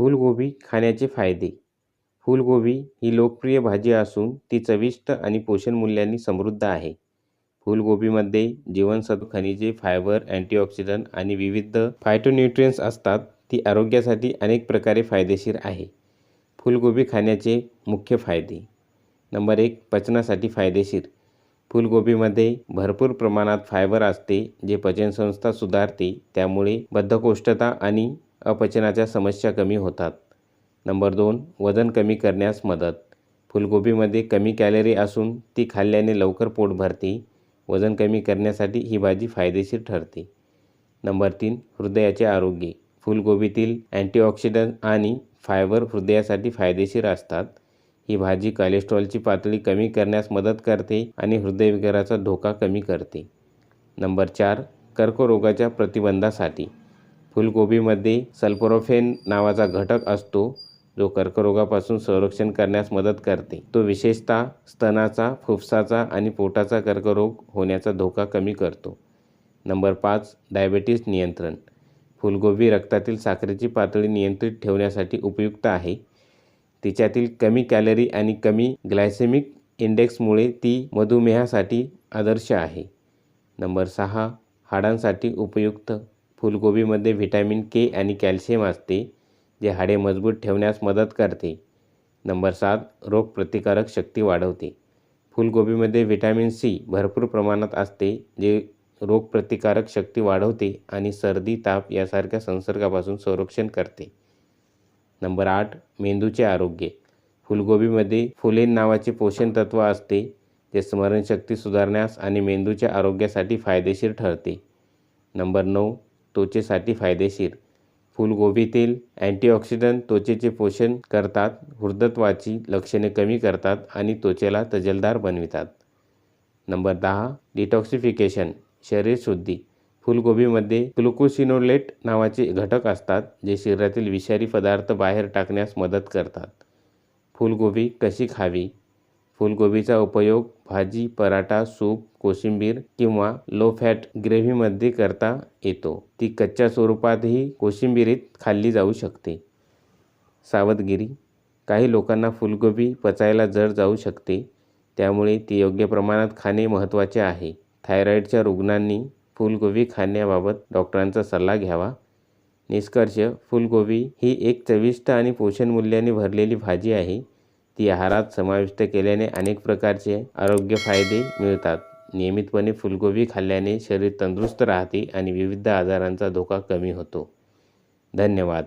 फूलगोबी खाण्याचे फायदे. फूलगोबी ही लोकप्रिय भाजी असून ती चविष्ट आणि पोषण मूल्यांनी समृद्ध आहे. फूलगोबीमध्ये जीवनसत्व खनिजे फायबर अँटीऑक्सिडंट आणि विविध फायटोन्यूट्रियन्ट्स असतात. ती आरोग्यासाठी अनेक प्रकारे फायदेशीर आहे. फूलगोबी खाण्याचे मुख्य फायदे. नंबर एक पचनासाठी फायदेशीर. फूलगोबीमध्ये भरपूर प्रमाणात फायबर असते जे पचनसंस्था सुधारते त्यामुळे बद्धकोष्ठता आणि अपचनाच्या समस्या कमी होतात. नंबर दोन वजन कमी करण्यास मदत. फुलगोबीमध्ये कमी कॅलरी असून ती खाल्ल्याने लवकर पोट भरते वजन कमी करण्यासाठी ही भाजी फायदेशीर ठरते. नंबर तीन हृदयाचे आरोग्य. फुलगोबीतील अँटीऑक्सिडंट आणि फायबर हृदयासाठी फायदेशीर असतात. ही भाजी कोलेस्ट्रॉलची पातळी कमी करण्यास मदत करते आणि हृदयविकाराचा धोका कमी करते. नंबर चार कर्करोगाच्या प्रतिबंधासाठी. फुलकोबीमध्ये सल्फोरोफेन नावाचा घटक असतो जो कर्करोगापासून संरक्षण करण्यास मदत करते. तो विशेषतः स्तनाचा फुफ्साचा आणि पोटाचा कर्करोग होण्याचा धोका कमी करतो. नंबर पाच डायबेटीस नियंत्रण. फुलगोबी रक्तातील साखरेची पातळी नियंत्रित ठेवण्यासाठी उपयुक्त आहे. तिच्यातील कमी कॅलरी आणि कमी ग्लायसेमिक इंडेक्समुळे ती मधुमेहासाठी आदर्श आहे. नंबर सहा हाडांसाठी उपयुक्त. फुलकोबीमध्ये व्हिटॅमिन के आणि कॅल्शियम असते जे हाडे मजबूत ठेवण्यास मदत करते. नंबर सात रोगप्रतिकारक शक्ती वाढवते. फुलकोबीमध्ये व्हिटॅमिन सी भरपूर प्रमाणात असते जे रोगप्रतिकारक शक्ती वाढवते आणि सर्दी ताप यासारख्या संसर्गापासून संरक्षण करते. नंबर आठ मेंदूचे आरोग्य. फुलगोबीमध्ये फुलेन नावाचे पोषण तत्व असते जे स्मरणशक्ती सुधारण्यास आणि मेंदूच्या आरोग्यासाठी फायदेशीर ठरते. नंबर नऊ त्वचेसाठी फायदेशीर. फुलगोबीतील अँटीऑक्सिडंट त्वचेचे पोषण करतात हृदत्वाची लक्षणे कमी करतात आणि त्वचेला तजेलदार बनवितात. नंबर दहा डिटॉक्सिफिकेशन शरीरशुद्धी फुलगोबीमध्ये ग्लुकोसिनोलेट नावाचे घटक असतात जे शरीरातील विषारी पदार्थ बाहेर टाकण्यास मदत करतात. फुलगोबी कशी खावी? फुलगोबीचा उपयोग भाजी पराठा सूप कोशिंबीर किंवा लो फॅट ग्रेव्हीमध्ये करता येतो. ती कच्च्या स्वरूपातही कोशिंबिरीत खाल्ली जाऊ शकते. सावधगिरी. काही लोकांना फुलगोबी पचायला जड जाऊ शकते. त्यामुळे ती योग्य प्रमाणात खाणे महत्त्वाचे आहे. थायरॉईडच्या रुग्णांनी फुलगोबी खाण्याबाबत डॉक्टरांचा सल्ला घ्यावा. निष्कर्ष फुलगोबी ही एक चविष्ट आणि पोषण मूल्याने भरलेली भाजी आहे. ती आहारात समाविष्ट केल्याने अनेक प्रकारचे आरोग्य फायदे मिळतात. नियमितपणे फुलगोबी खाल्ल्याने शरीर तंदुरुस्त राहते आणि विविध आजारांचा धोका कमी होतो. धन्यवाद.